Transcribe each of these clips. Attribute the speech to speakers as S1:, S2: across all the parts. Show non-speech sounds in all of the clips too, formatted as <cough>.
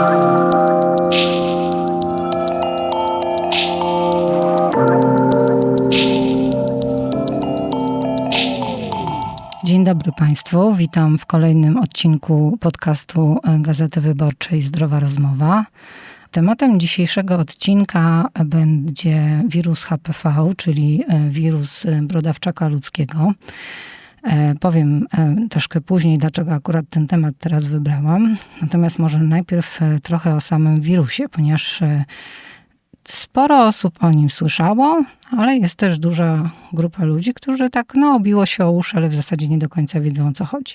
S1: Dzień dobry Państwu. Witam w kolejnym odcinku podcastu Gazety Wyborczej Zdrowa Rozmowa. Tematem dzisiejszego odcinka będzie wirus HPV, czyli wirus brodawczaka ludzkiego. Powiem troszkę później, dlaczego akurat ten temat teraz wybrałam. Natomiast może najpierw trochę o samym wirusie, ponieważ sporo osób o nim słyszało, ale jest też duża grupa ludzi, którzy tak no obiło się o uszy, ale w zasadzie nie do końca wiedzą o co chodzi.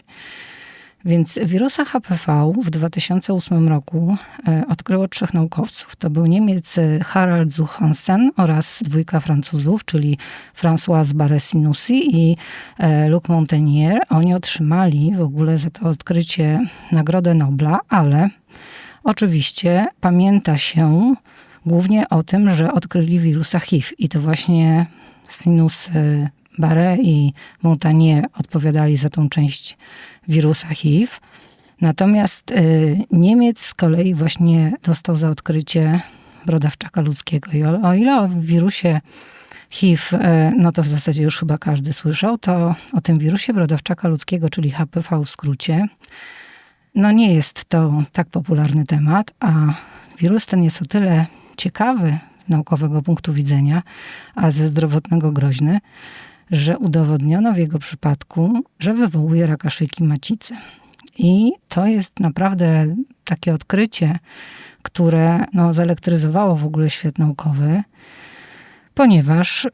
S1: Więc wirusa HPV w 2008 roku odkryło trzech naukowców. To był Niemiec Harald zu Hansen oraz dwójka Francuzów, czyli François Barré-Sinoussi i Luc Montagnier. Oni otrzymali w ogóle za to odkrycie Nagrodę Nobla, ale oczywiście pamięta się głównie o tym, że odkryli wirusa HIV i to właśnie Sinus Barré i Montagnier odpowiadali za tą część wirusa HIV. Natomiast Niemiec z kolei właśnie dostał za odkrycie brodawczaka ludzkiego. I o, o ile o wirusie HIV, no to w zasadzie już chyba każdy słyszał, to o tym wirusie brodawczaka ludzkiego, czyli HPV w skrócie, no nie jest to tak popularny temat, a wirus ten jest o tyle ciekawy z naukowego punktu widzenia, a ze zdrowotnego groźny, że udowodniono w jego przypadku, że wywołuje raka szyjki macicy. I to jest naprawdę takie odkrycie, które no, zelektryzowało w ogóle świat naukowy, ponieważ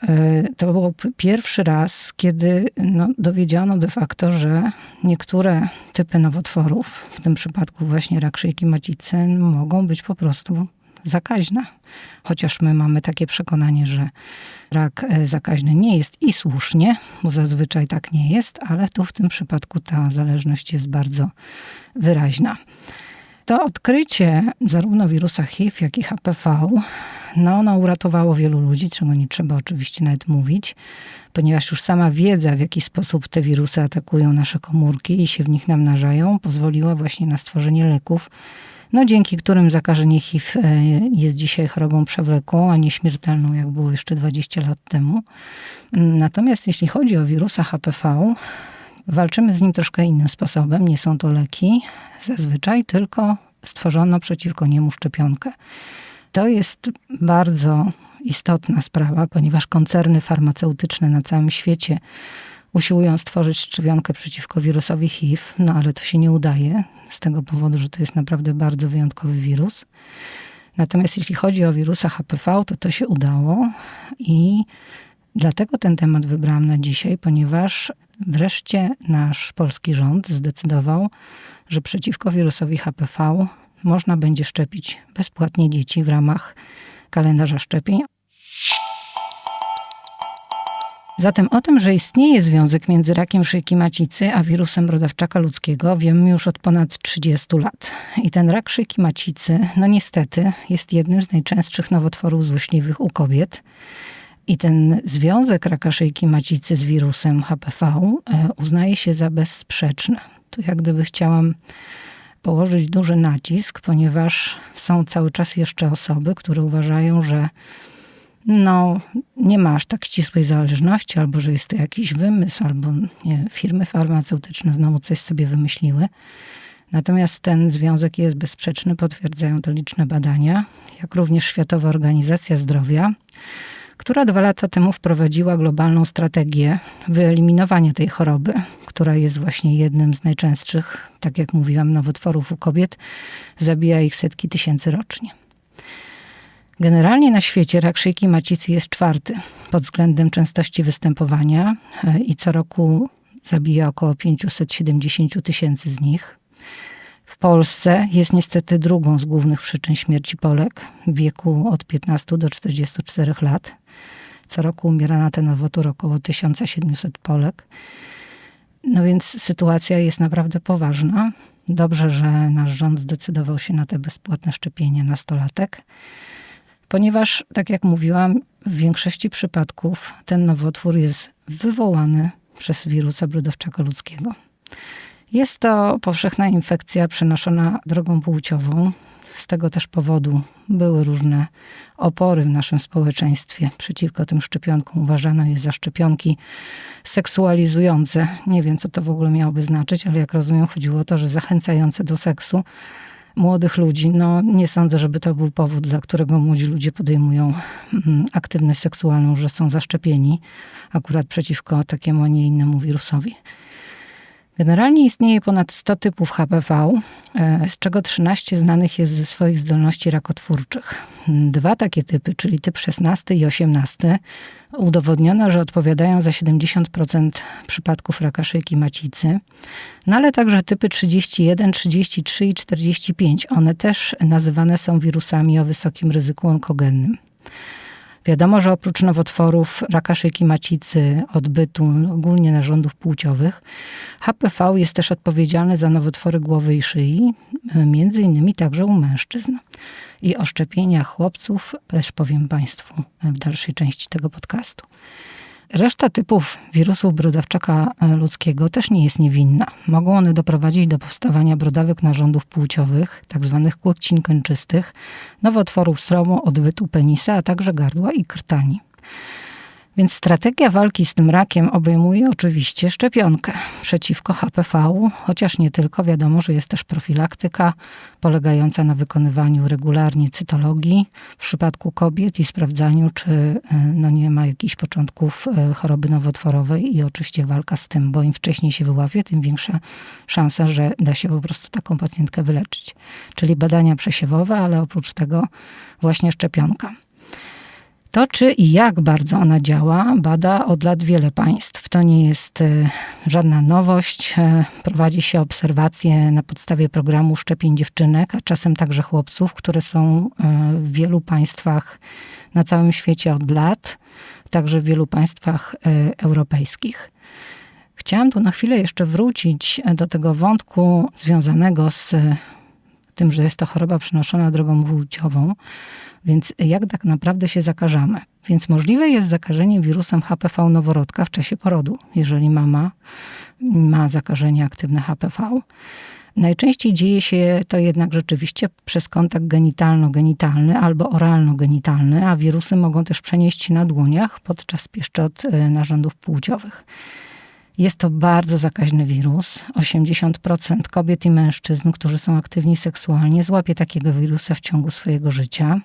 S1: to był pierwszy raz, kiedy no, dowiedziono de facto, że niektóre typy nowotworów, w tym przypadku właśnie rak szyjki macicy, mogą być po prostu zakaźna. Chociaż my mamy takie przekonanie, że rak zakaźny nie jest i słusznie, bo zazwyczaj tak nie jest, ale tu w tym przypadku ta zależność jest bardzo wyraźna. To odkrycie zarówno wirusa HIV, jak i HPV, no ono uratowało wielu ludzi, czego nie trzeba oczywiście nawet mówić, ponieważ już sama wiedza, w jaki sposób te wirusy atakują nasze komórki i się w nich namnażają, pozwoliła właśnie na stworzenie leków, no, dzięki którym zakażenie HIV jest dzisiaj chorobą przewlekłą, a nie śmiertelną, jak było jeszcze 20 lat temu. Natomiast jeśli chodzi o wirusa HPV, walczymy z nim troszkę innym sposobem. Nie są to leki zazwyczaj, tylko stworzono przeciwko niemu szczepionkę. To jest bardzo istotna sprawa, ponieważ koncerny farmaceutyczne na całym świecie usiłują stworzyć szczepionkę przeciwko wirusowi HIV, no ale to się nie udaje z tego powodu, że to jest naprawdę bardzo wyjątkowy wirus. Natomiast jeśli chodzi o wirusa HPV, to to się udało i dlatego ten temat wybrałam na dzisiaj, ponieważ wreszcie nasz polski rząd zdecydował, że przeciwko wirusowi HPV można będzie szczepić bezpłatnie dzieci w ramach kalendarza szczepień. Zatem o tym, że istnieje związek między rakiem szyjki macicy a wirusem brodawczaka ludzkiego, wiemy już od ponad 30 lat. I ten rak szyjki macicy, no niestety, jest jednym z najczęstszych nowotworów złośliwych u kobiet. I ten związek raka szyjki macicy z wirusem HPV uznaje się za bezsprzeczny. Tu jak gdyby chciałam położyć duży nacisk, ponieważ są cały czas jeszcze osoby, które uważają, że no, nie ma aż tak ścisłej zależności, albo że jest to jakiś wymysł, albo nie, firmy farmaceutyczne znowu coś sobie wymyśliły. Natomiast ten związek jest bezsprzeczny, potwierdzają to liczne badania, jak również Światowa Organizacja Zdrowia, która dwa lata temu wprowadziła globalną strategię wyeliminowania tej choroby, która jest właśnie jednym z najczęstszych, tak jak mówiłam, nowotworów u kobiet. Zabija ich setki tysięcy rocznie. Generalnie na świecie rak szyjki macicy jest czwarty pod względem częstości występowania i co roku zabija około 570 tysięcy z nich. W Polsce jest niestety drugą z głównych przyczyn śmierci Polek w wieku od 15 do 44 lat. Co roku umiera na ten nowotwór około 1700 Polek. No więc sytuacja jest naprawdę poważna. Dobrze, że nasz rząd zdecydował się na te bezpłatne szczepienie nastolatek ponieważ, tak jak mówiłam, w większości przypadków ten nowotwór jest wywołany przez wirusa brodawczaka ludzkiego. Jest to powszechna infekcja przenoszona drogą płciową. Z tego też powodu były różne opory w naszym społeczeństwie przeciwko tym szczepionkom. Uważano je za szczepionki seksualizujące. Nie wiem, co to w ogóle miałoby znaczyć, ale jak rozumiem, chodziło o to, że zachęcające do seksu młodych ludzi. No, nie sądzę, żeby to był powód, dla którego młodzi ludzie podejmują mm, aktywność seksualną, że są zaszczepieni akurat przeciwko takiemu, a nie innemu wirusowi. Generalnie istnieje ponad 100 typów HPV, e, z czego 13 znanych jest ze swoich zdolności rakotwórczych. Dwa takie typy, czyli typ 16 i 18, udowodniono, że odpowiadają za 70% przypadków raka szyjki macicy, no ale także typy 31, 33 i 45. One też nazywane są wirusami o wysokim ryzyku onkogennym. Wiadomo, że oprócz nowotworów raka szyjki macicy, odbytu, ogólnie narządów płciowych, HPV jest też odpowiedzialny za nowotwory głowy i szyi, między innymi także u mężczyzn. I o szczepieniach chłopców też powiem Państwu w dalszej części tego podcastu. Reszta typów wirusów brodawczaka e, ludzkiego też nie jest niewinna. Mogą one doprowadzić do powstawania brodawek narządów płciowych, tzw. Tak kłokcin kończystych, nowotworów sromu, odbytu penisa, a także gardła i krtani. Więc strategia walki z tym rakiem obejmuje oczywiście szczepionkę przeciwko HPV, chociaż nie tylko. Wiadomo, że jest też profilaktyka polegająca na wykonywaniu regularnie cytologii w przypadku kobiet i sprawdzaniu, czy e, no, nie ma jakichś początków e, choroby nowotworowej i oczywiście walka z tym, bo im wcześniej się wyłapie, tym większa szansa, że da się po prostu taką pacjentkę wyleczyć. Czyli badania przesiewowe, ale oprócz tego właśnie szczepionka. To, czy i jak bardzo ona działa, bada od lat wiele państw. To nie jest e, żadna nowość. E, prowadzi się obserwacje na podstawie programu szczepień dziewczynek, a czasem także chłopców, które są e, w wielu państwach na całym świecie od lat, także w wielu państwach europejskich. Chciałam tu na chwilę jeszcze wrócić do tego wątku związanego z tym, że jest to choroba przenoszona drogą płciową, więc jak tak naprawdę się zakażamy? Więc możliwe jest zakażenie wirusem HPV noworodka w czasie porodu, jeżeli mama ma zakażenie aktywne HPV. Najczęściej dzieje się to jednak rzeczywiście przez kontakt genitalno-genitalny albo oralno-genitalny, a wirusy mogą też przenieść się na dłoniach podczas pieszczot e, narządów płciowych. Jest to bardzo zakaźny wirus. 80% kobiet i mężczyzn, którzy są aktywni seksualnie, złapie takiego wirusa w ciągu swojego życia.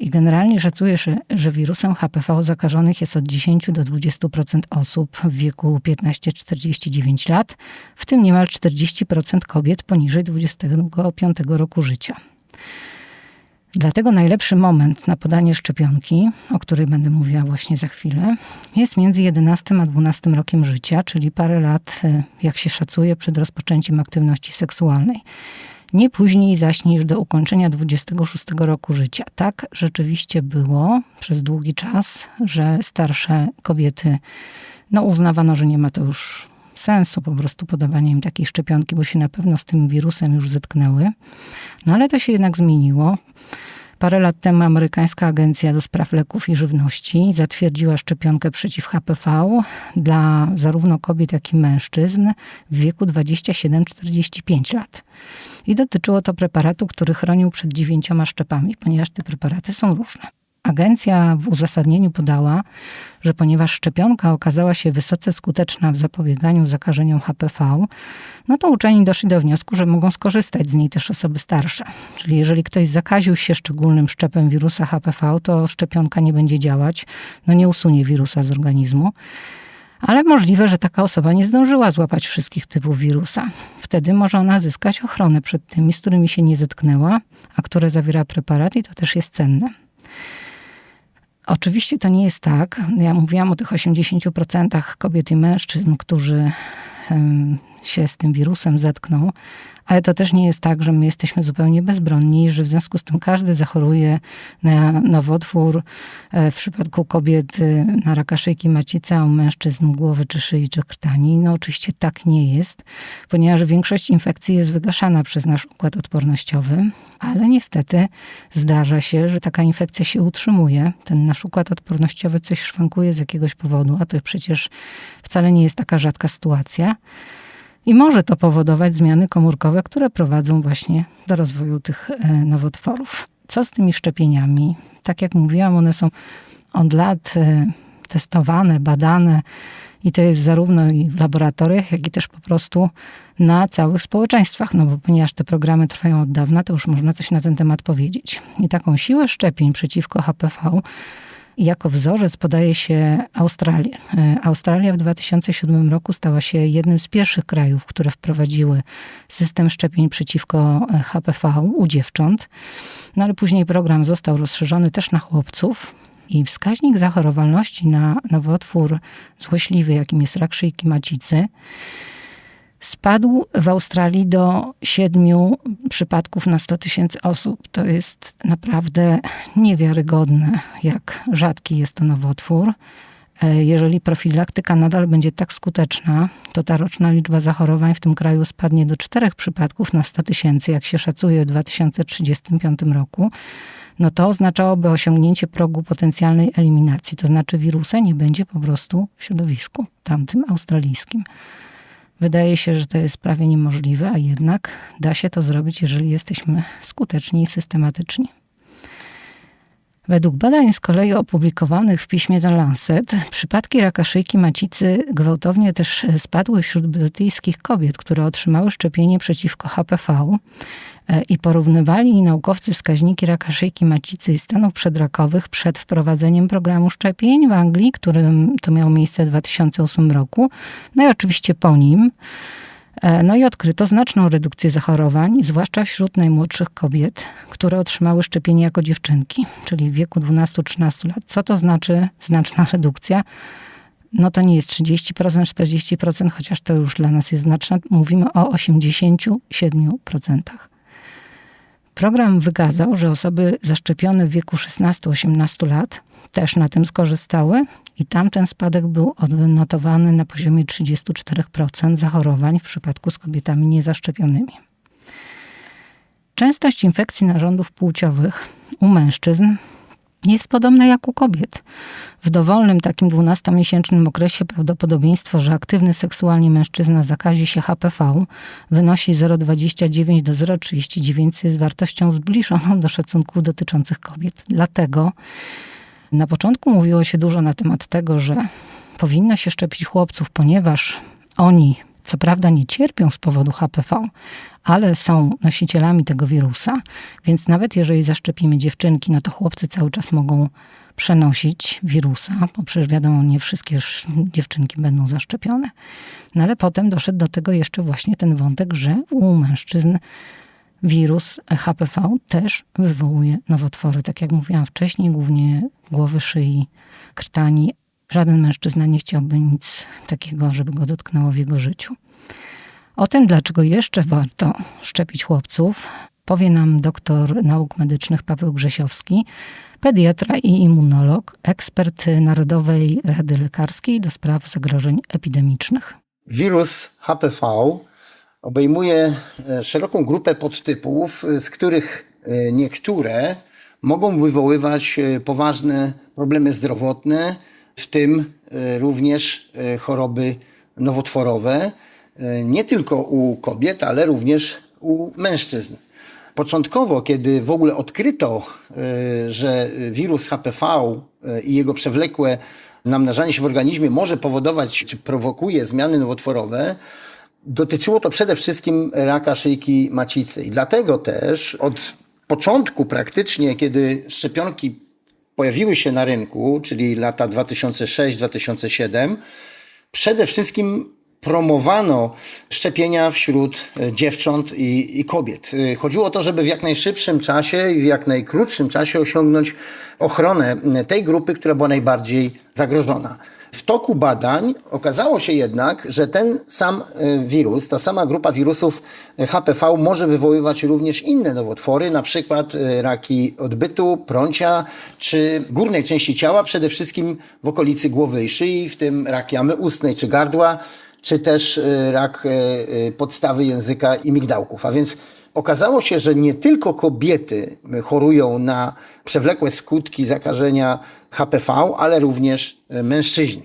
S1: I generalnie szacuje się, że wirusem HPV zakażonych jest od 10 do 20% osób w wieku 15-49 lat, w tym niemal 40% kobiet poniżej 25 roku życia. Dlatego najlepszy moment na podanie szczepionki, o której będę mówiła właśnie za chwilę, jest między 11 a 12 rokiem życia, czyli parę lat, e, jak się szacuje, przed rozpoczęciem aktywności seksualnej. Nie później zaś niż do ukończenia 26 roku życia. Tak rzeczywiście było przez długi czas, że starsze kobiety no, uznawano, że nie ma to już sensu po prostu podawanie im takiej szczepionki, bo się na pewno z tym wirusem już zetknęły. No ale to się jednak zmieniło. Parę lat temu amerykańska agencja do spraw leków i żywności zatwierdziła szczepionkę przeciw HPV dla zarówno kobiet, jak i mężczyzn w wieku 27-45 lat. I dotyczyło to preparatu, który chronił przed dziewięcioma szczepami, ponieważ te preparaty są różne. Agencja w uzasadnieniu podała, że ponieważ szczepionka okazała się wysoce skuteczna w zapobieganiu zakażeniom HPV, no to uczeni doszli do wniosku, że mogą skorzystać z niej też osoby starsze. Czyli jeżeli ktoś zakaził się szczególnym szczepem wirusa HPV, to szczepionka nie będzie działać, no nie usunie wirusa z organizmu. Ale możliwe, że taka osoba nie zdążyła złapać wszystkich typów wirusa. Wtedy może ona zyskać ochronę przed tymi, z którymi się nie zetknęła, a które zawiera preparat i to też jest cenne. Oczywiście to nie jest tak. Ja mówiłam o tych 80% kobiet i mężczyzn, którzy się z tym wirusem zetkną, ale to też nie jest tak, że my jesteśmy zupełnie bezbronni, że w związku z tym każdy zachoruje na nowotwór. E, w przypadku kobiet y, na raka szyjki macicy, a u mężczyzn głowy czy szyi czy krtani. No oczywiście tak nie jest, ponieważ większość infekcji jest wygaszana przez nasz układ odpornościowy, ale niestety zdarza się, że taka infekcja się utrzymuje. Ten nasz układ odpornościowy coś szwankuje z jakiegoś powodu, a to przecież wcale nie jest taka rzadka sytuacja. I może to powodować zmiany komórkowe, które prowadzą właśnie do rozwoju tych e, nowotworów. Co z tymi szczepieniami? Tak jak mówiłam, one są od lat e, testowane, badane i to jest zarówno i w laboratoriach, jak i też po prostu na całych społeczeństwach, no bo ponieważ te programy trwają od dawna, to już można coś na ten temat powiedzieć. I taką siłę szczepień przeciwko HPV jako wzorzec podaje się Australię. E, Australia w 2007 roku stała się jednym z pierwszych krajów, które wprowadziły system szczepień przeciwko HPV u dziewcząt. No ale później program został rozszerzony też na chłopców. I wskaźnik zachorowalności na nowotwór złośliwy, jakim jest rak szyjki macicy, spadł w Australii do siedmiu przypadków na 100 tysięcy osób. To jest naprawdę niewiarygodne, jak rzadki jest to nowotwór. E, jeżeli profilaktyka nadal będzie tak skuteczna, to ta roczna liczba zachorowań w tym kraju spadnie do czterech przypadków na 100 tysięcy, jak się szacuje w 2035 roku. No to oznaczałoby osiągnięcie progu potencjalnej eliminacji, to znaczy wirusa nie będzie po prostu w środowisku tamtym australijskim. Wydaje się, że to jest prawie niemożliwe, a jednak da się to zrobić, jeżeli jesteśmy skuteczni i systematyczni. Według badań z kolei opublikowanych w piśmie The Lancet, przypadki raka szyjki macicy gwałtownie też spadły wśród brytyjskich kobiet, które otrzymały szczepienie przeciwko HPV e, i porównywali naukowcy wskaźniki raka szyjki macicy i stanów przedrakowych przed wprowadzeniem programu szczepień w Anglii, którym to miało miejsce w 2008 roku, no i oczywiście po nim. E, no i odkryto znaczną redukcję zachorowań, zwłaszcza wśród najmłodszych kobiet, które otrzymały szczepienie jako dziewczynki, czyli w wieku 12-13 lat. Co to znaczy znaczna <laughs> redukcja? No to nie jest 30%, 40%, chociaż to już dla nas jest znaczne. Mówimy o 87%. Program wykazał, że osoby zaszczepione w wieku 16-18 lat też na tym skorzystały i tamten spadek był odnotowany na poziomie 34% zachorowań w przypadku z kobietami niezaszczepionymi. Częstość infekcji narządów płciowych u mężczyzn jest podobna jak u kobiet. W dowolnym takim 12-miesięcznym okresie prawdopodobieństwo, że aktywny seksualnie mężczyzna zakazi się HPV wynosi 0,29 do 0,39 z wartością zbliżoną do szacunków dotyczących kobiet. Dlatego na początku mówiło się dużo na temat tego, że powinno się szczepić chłopców, ponieważ oni co prawda nie cierpią z powodu HPV, ale są nosicielami tego wirusa, więc nawet jeżeli zaszczepimy dziewczynki, no to chłopcy cały czas mogą przenosić wirusa, bo przecież wiadomo, nie wszystkie dziewczynki będą zaszczepione. No ale potem doszedł do tego jeszcze właśnie ten wątek, że u mężczyzn wirus HPV też wywołuje nowotwory. Tak jak mówiłam wcześniej, głównie głowy, szyi, krtani. Żaden mężczyzna nie chciałby nic takiego, żeby go dotknęło w jego życiu. O tym, dlaczego jeszcze warto szczepić chłopców, powie nam doktor nauk medycznych Paweł Grzesiowski, pediatra i immunolog, ekspert Narodowej Rady Lekarskiej do spraw zagrożeń epidemicznych.
S2: Wirus HPV obejmuje e, szeroką grupę podtypów, e, z których e, niektóre mogą wywoływać poważne problemy zdrowotne, w tym również choroby nowotworowe, nie tylko u kobiet, ale również u mężczyzn. Początkowo, kiedy w ogóle odkryto, że wirus HPV i jego przewlekłe namnażanie się w organizmie może powodować czy prowokuje zmiany nowotworowe, Dotyczyło to przede wszystkim raka szyjki macicy i dlatego też od początku praktycznie, kiedy szczepionki pojawiły się na rynku, czyli lata 2006-2007, przede wszystkim promowano szczepienia wśród dziewcząt i, i, kobiet. Chodziło o to, żeby w jak najszybszym czasie i w jak najkrótszym czasie osiągnąć ochronę tej grupy, która była najbardziej zagrożona. W toku badań okazało się jednak, że ten sam e, wirus, ta sama grupa wirusów e, HPV może wywoływać również inne nowotwory, na przykład e, raki odbytu, prącia czy górnej części ciała, przede wszystkim w okolicy głowy i szyi, w tym rak jamy ustnej czy gardła, czy też rak podstawy języka i migdałków. A więc Okazało się, że nie tylko kobiety chorują na przewlekłe skutki zakażenia HPV, ale również mężczyźni.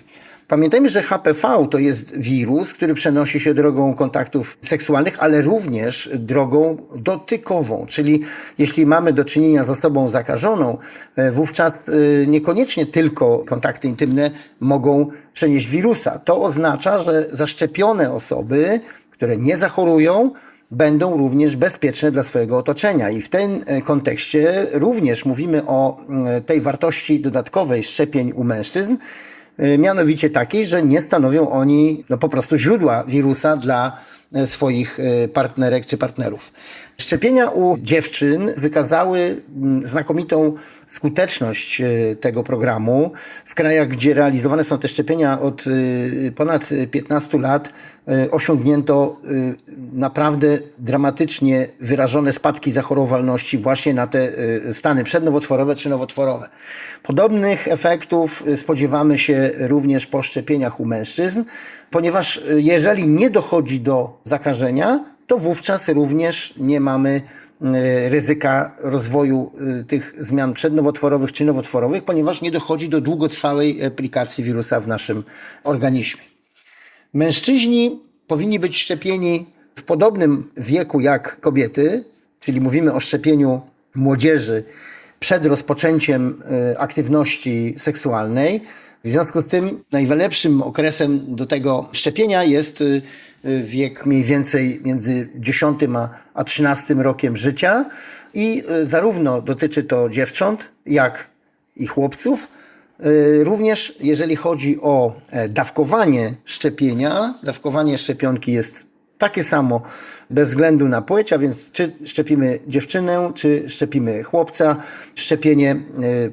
S2: Pamiętajmy, że HPV to jest wirus, który przenosi się drogą kontaktów seksualnych, ale również drogą dotykową. Czyli jeśli mamy do czynienia z osobą zakażoną, e, wówczas e, niekoniecznie tylko kontakty intymne mogą przenieść wirusa. To oznacza, że zaszczepione osoby, które nie zachorują, będą również bezpieczne dla swojego otoczenia. I w tym e, kontekście również mówimy o e, tej wartości dodatkowej szczepień u mężczyzn, e, mianowicie takiej, że nie stanowią oni no, po prostu źródła wirusa dla swoich partnerek czy partnerów. Szczepienia u dziewczyn wykazały mm, znakomitą skuteczność tego programu. W krajach, gdzie realizowane są te szczepienia od ponad 15 lat, osiągnięto naprawdę dramatycznie wyrażone spadki zachorowalności właśnie na te stany przednowotworowe czy nowotworowe. Podobnych efektów spodziewamy się również po szczepieniach u mężczyzn, ponieważ jeżeli nie dochodzi do zakażenia, to wówczas również nie mamy ryzyka rozwoju tych zmian przednowotworowych czy nowotworowych, ponieważ nie dochodzi do długotrwałej aplikacji wirusa w naszym organizmie. Mężczyźni powinni być szczepieni w podobnym wieku jak kobiety, czyli mówimy o szczepieniu młodzieży przed rozpoczęciem aktywności seksualnej. W związku z tym najlepszym okresem do tego szczepienia jest wiek mniej więcej między 10 a 13 rokiem życia i zarówno dotyczy to dziewcząt, jak i chłopców. Również jeżeli chodzi o dawkowanie szczepienia, dawkowanie szczepionki jest takie samo bez względu na płeć, a więc czy szczepimy dziewczynę, czy szczepimy chłopca. Szczepienie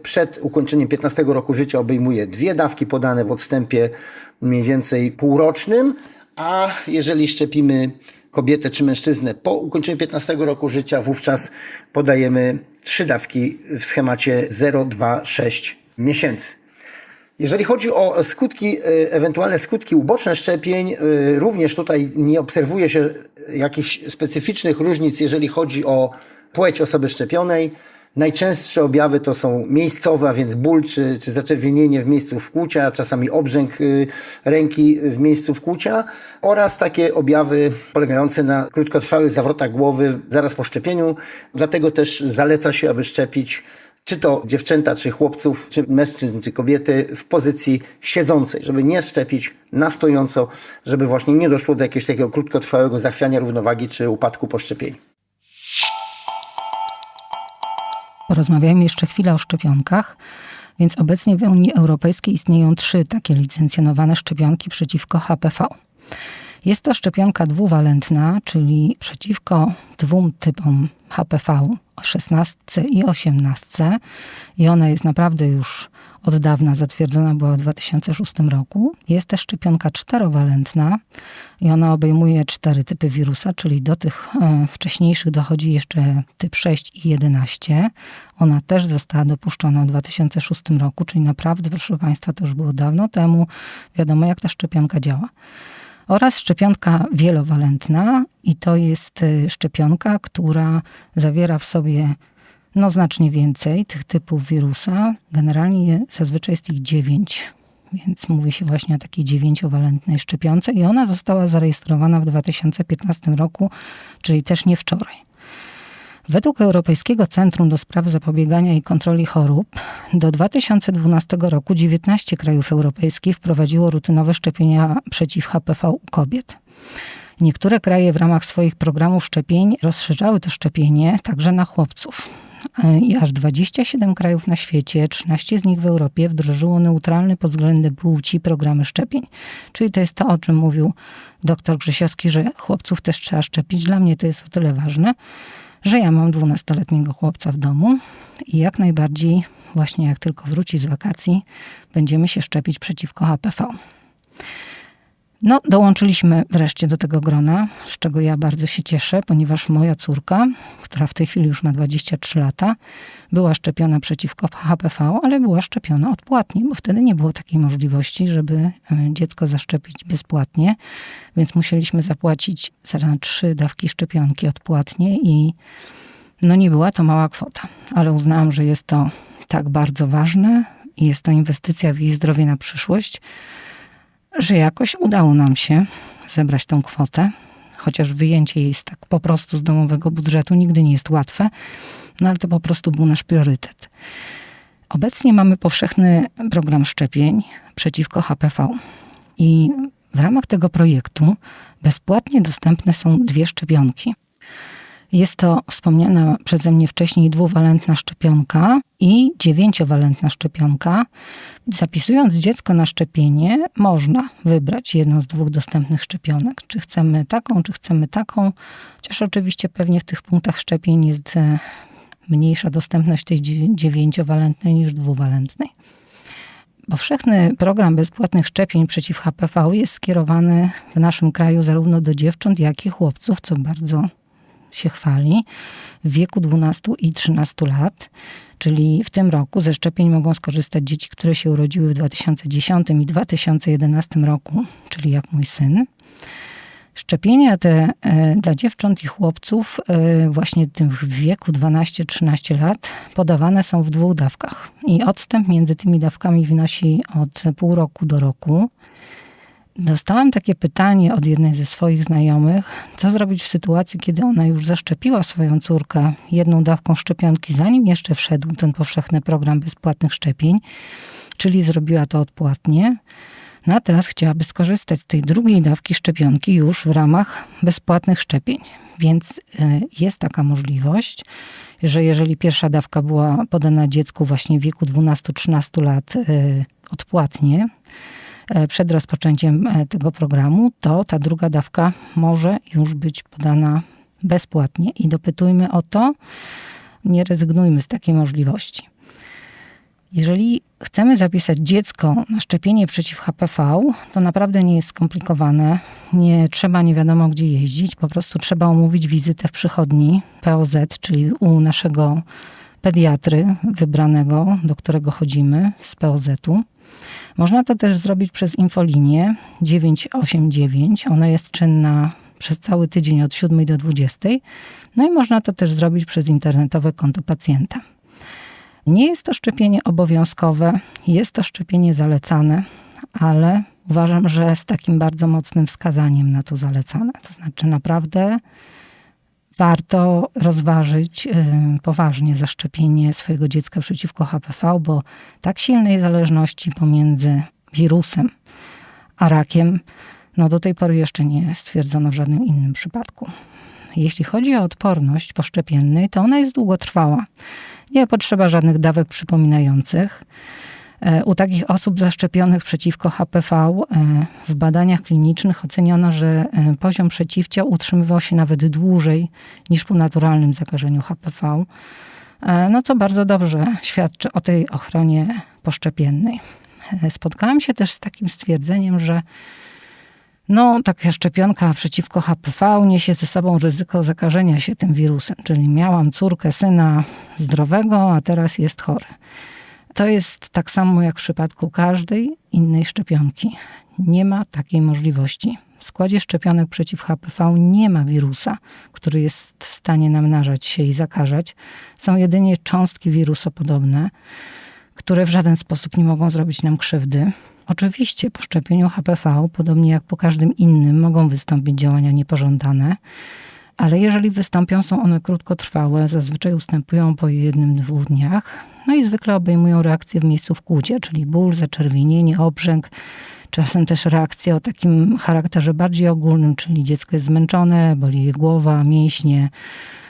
S2: przed ukończeniem 15 roku życia obejmuje dwie dawki podane w odstępie mniej więcej półrocznym, a jeżeli szczepimy kobietę czy mężczyznę po ukończeniu 15 roku życia, wówczas podajemy trzy dawki w schemacie 0, 2, 6 miesięcy. Jeżeli chodzi o skutki, ewentualne skutki uboczne szczepień, również tutaj nie obserwuje się jakichś specyficznych różnic, jeżeli chodzi o płeć osoby szczepionej. Najczęstsze objawy to są miejscowe, a więc ból czy, czy zaczerwienienie w miejscu wkłucia, czasami obrzęk ręki w miejscu wkłucia oraz takie objawy polegające na krótkotrwałych zawrotach głowy zaraz po szczepieniu. Dlatego też zaleca się, aby szczepić czy to dziewczęta, czy chłopców, czy mężczyzn, czy kobiety w pozycji siedzącej, żeby nie szczepić na stojąco, żeby właśnie nie doszło do jakiegoś takiego krótkotrwałego zachwiania równowagi czy upadku po szczepieniu.
S1: Porozmawiajmy jeszcze chwilę o szczepionkach. Więc obecnie w Unii Europejskiej istnieją trzy takie licencjonowane szczepionki przeciwko HPV. Jest to szczepionka dwuwalentna, czyli przeciwko dwóm typom HPV, 16 i 18. I ona jest naprawdę już od dawna zatwierdzona, była w 2006 roku. Jest też szczepionka czterowalentna i ona obejmuje cztery typy wirusa, czyli do tych e, wcześniejszych dochodzi jeszcze typ 6 i 11. Ona też została dopuszczona w 2006 roku, czyli naprawdę, proszę Państwa, to już było dawno temu. Wiadomo, jak ta szczepionka działa oraz szczepionka wielowalentna i to jest szczepionka, która zawiera w sobie no, znacznie więcej tych typów wirusa. Generalnie zazwyczaj jest ich dziewięć, więc mówi się właśnie o takiej dziewięciowalentnej szczepionce i ona została zarejestrowana w 2015 roku, czyli też nie wczoraj. Według Europejskiego Centrum do Spraw Zapobiegania i Kontroli Chorób do 2012 roku 19 krajów europejskich wprowadziło rutynowe szczepienia przeciw HPV u kobiet. Niektóre kraje w ramach swoich programów szczepień rozszerzały to szczepienie także na chłopców. I aż 27 krajów na świecie, 13 z nich w Europie, wdrożyło neutralne pod względem płci programy szczepień. Czyli to jest to, o czym mówił dr Grzesiowski, że chłopców też trzeba szczepić. Dla mnie to jest o tyle ważne, że ja mam 12-letniego chłopca w domu i jak najbardziej, właśnie jak tylko wróci z wakacji, będziemy się szczepić przeciwko HPV. No, dołączyliśmy wreszcie do tego grona, z czego ja bardzo się cieszę, ponieważ moja córka, która w tej chwili już ma 23 lata, była szczepiona przeciwko HPV, ale była szczepiona odpłatnie, bo wtedy nie było takiej możliwości, żeby dziecko zaszczepić bezpłatnie, więc musieliśmy zapłacić za trzy dawki szczepionki odpłatnie i no nie była to mała kwota, ale uznałam, że jest to tak bardzo ważne i jest to inwestycja w jej zdrowie na przyszłość, że jakoś udało nam się zebrać tą kwotę, chociaż wyjęcie jej z tak po prostu z domowego budżetu nigdy nie jest łatwe, no ale to po prostu był nasz priorytet. Obecnie mamy powszechny program szczepień przeciwko HPV i w ramach tego projektu bezpłatnie dostępne są dwie szczepionki. Jest to wspomniana przeze mnie wcześniej dwuwalentna szczepionka i dziewięciowalentna szczepionka. Zapisując dziecko na szczepienie, można wybrać jedną z dwóch dostępnych szczepionek. Czy chcemy taką, czy chcemy taką, chociaż oczywiście pewnie w tych punktach szczepień jest e, mniejsza dostępność tej dziewię- dziewięciowalentnej niż dwuwalentnej. Powszechny program bezpłatnych szczepień przeciw HPV jest skierowany w naszym kraju zarówno do dziewcząt, jak i chłopców, co bardzo się chwali, w wieku 12 i 13 lat. Czyli w tym roku ze szczepień mogą skorzystać dzieci, które się urodziły w 2010 i 2011 roku, czyli jak mój syn. Szczepienia te e, dla dziewcząt i chłopców e, właśnie w wieku 12-13 lat podawane są w dwóch dawkach. I odstęp między tymi dawkami wynosi od pół roku do roku. Dostałam takie pytanie od jednej ze swoich znajomych, co zrobić w sytuacji, kiedy ona już zaszczepiła swoją córkę jedną dawką szczepionki, zanim jeszcze wszedł ten powszechny program bezpłatnych szczepień, czyli zrobiła to odpłatnie. No a teraz chciałaby skorzystać z tej drugiej dawki szczepionki już w ramach bezpłatnych szczepień. Więc e, jest taka możliwość, że jeżeli pierwsza dawka była podana dziecku właśnie w wieku 12-13 lat e, odpłatnie, przed rozpoczęciem e, tego programu, to ta druga dawka może już być podana bezpłatnie. I dopytujmy o to, nie rezygnujmy z takiej możliwości. Jeżeli chcemy zapisać dziecko na szczepienie przeciw HPV, to naprawdę nie jest skomplikowane. Nie trzeba nie wiadomo gdzie jeździć, po prostu trzeba umówić wizytę w przychodni POZ, czyli u naszego pediatry wybranego, do którego chodzimy z POZ-u. Można to też zrobić przez infolinię 989. Ona jest czynna przez cały tydzień od 7 do 20. No i można to też zrobić przez internetowe konto pacjenta. Nie jest to szczepienie obowiązkowe, jest to szczepienie zalecane, ale uważam, że z takim bardzo mocnym wskazaniem na to zalecane. To znaczy, naprawdę warto rozważyć y, poważnie zaszczepienie swojego dziecka przeciwko HPV, bo tak silnej zależności pomiędzy wirusem a rakiem, no do tej pory jeszcze nie stwierdzono w żadnym innym przypadku. Jeśli chodzi o odporność poszczepiennej, to ona jest długotrwała. Nie potrzeba żadnych dawek przypominających. E, U takich osób zaszczepionych przeciwko HPV e, w badaniach klinicznych oceniono, że e, poziom przeciwciał utrzymywał się nawet dłużej niż po naturalnym zakażeniu HPV, no co bardzo dobrze świadczy o tej ochronie poszczepiennej. Spotkałam się też z takim stwierdzeniem, że no, taka szczepionka przeciwko HPV niesie ze sobą ryzyko zakażenia się tym wirusem, czyli miałam córkę syna zdrowego, a teraz jest chory. To jest tak samo jak w przypadku każdej innej szczepionki. Nie ma takiej możliwości. W składzie szczepionek przeciw HPV nie ma wirusa, który jest w stanie namnażać się i zakażać. Są jedynie cząstki wirusopodobne, które w żaden sposób nie mogą zrobić nam krzywdy. Oczywiście po szczepieniu HPV, podobnie jak po każdym innym, mogą wystąpić działania niepożądane, ale jeżeli wystąpią, są one krótkotrwałe, zazwyczaj ustępują po jednym, dwóch dniach, no i zwykle obejmują reakcje w miejscu wkłucia, czyli ból, zaczerwienienie, obrzęk, czasem też reakcje o takim charakterze bardziej ogólnym, czyli dziecko jest zmęczone, boli je głowa, mięśnie,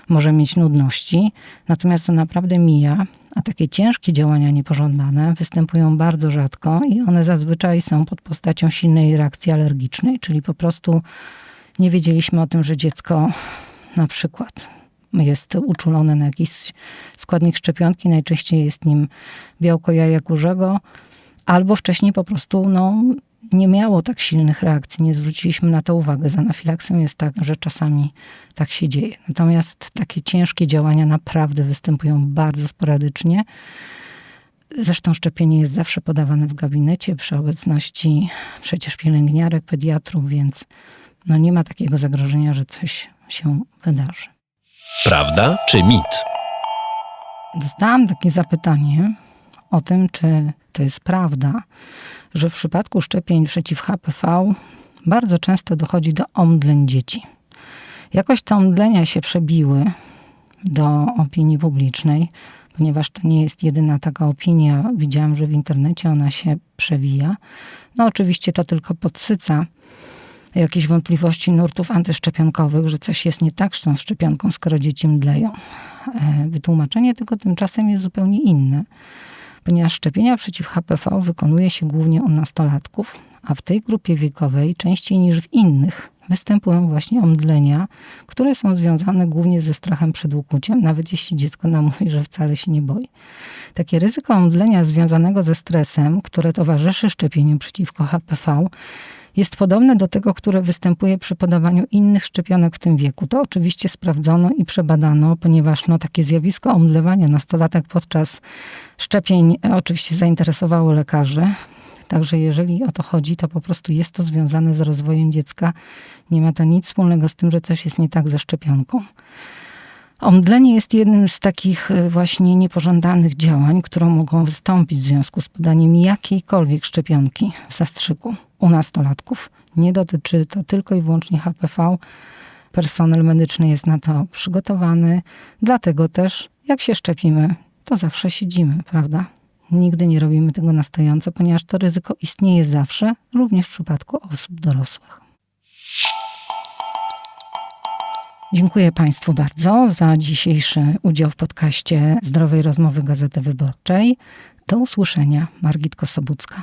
S1: może mieć nudności. Natomiast to naprawdę mija, a takie ciężkie działania niepożądane występują bardzo rzadko i one zazwyczaj są pod postacią silnej reakcji alergicznej, czyli po prostu nie wiedzieliśmy o tym, że dziecko na przykład jest uczulone na jakiś składnik szczepionki, najczęściej jest nim białko jaja kurzego, albo wcześniej po prostu no, nie miało tak silnych reakcji, nie zwróciliśmy na to uwagę. Z anafilaksją jest tak, że czasami tak się dzieje. Natomiast takie ciężkie działania naprawdę występują bardzo sporadycznie. Zresztą szczepienie jest zawsze podawane w gabinecie przy obecności przecież pielęgniarek, pediatrów, więc no nie ma takiego zagrożenia, że coś się wydarzy.
S3: Prawda czy mit?
S1: Dostałam takie zapytanie o tym, czy to jest prawda, że w przypadku szczepień przeciw HPV bardzo często dochodzi do omdleń dzieci. Jakoś te omdlenia się przebiły do opinii publicznej, ponieważ to nie jest jedyna taka opinia. Widziałam, że w internecie ona się przewija. No oczywiście to tylko podsyca jakieś wątpliwości nurtów antyszczepionkowych, że coś jest nie tak z tą szczepionką, skoro dzieci mdleją. E, Wytłumaczenie tego tymczasem jest zupełnie inne, ponieważ szczepienia przeciw HPV wykonuje się głównie u nastolatków, a w tej grupie wiekowej częściej niż w innych występują właśnie omdlenia, które są związane głównie ze strachem przed ukłuciem, nawet jeśli dziecko nam <laughs> mówi, że wcale się nie boi. Takie ryzyko omdlenia związanego ze stresem, które towarzyszy szczepieniu przeciwko HPV, jest podobne do tego, które występuje przy podawaniu innych szczepionek w tym wieku. To oczywiście sprawdzono i przebadano, ponieważ no, takie zjawisko omdlewania nastolatek podczas szczepień e, oczywiście zainteresowało lekarzy. Także jeżeli o to chodzi, to po prostu jest to związane z rozwojem dziecka. Nie ma to nic wspólnego z tym, że coś jest nie tak ze szczepionką. Omdlenie jest jednym z takich e, właśnie niepożądanych działań, które mogą wystąpić w związku z podaniem jakiejkolwiek szczepionki w zastrzyku u nastolatków. Nie dotyczy to tylko i wyłącznie HPV. Personel medyczny jest na to przygotowany, dlatego też jak się szczepimy, to zawsze siedzimy, prawda? Nigdy nie robimy tego na stojąco, ponieważ to ryzyko istnieje zawsze, również w przypadku osób dorosłych. Dziękuję Państwu bardzo za dzisiejszy udział w podcaście Zdrowej Rozmowy Gazety Wyborczej. Do usłyszenia. Margit Kosobucka.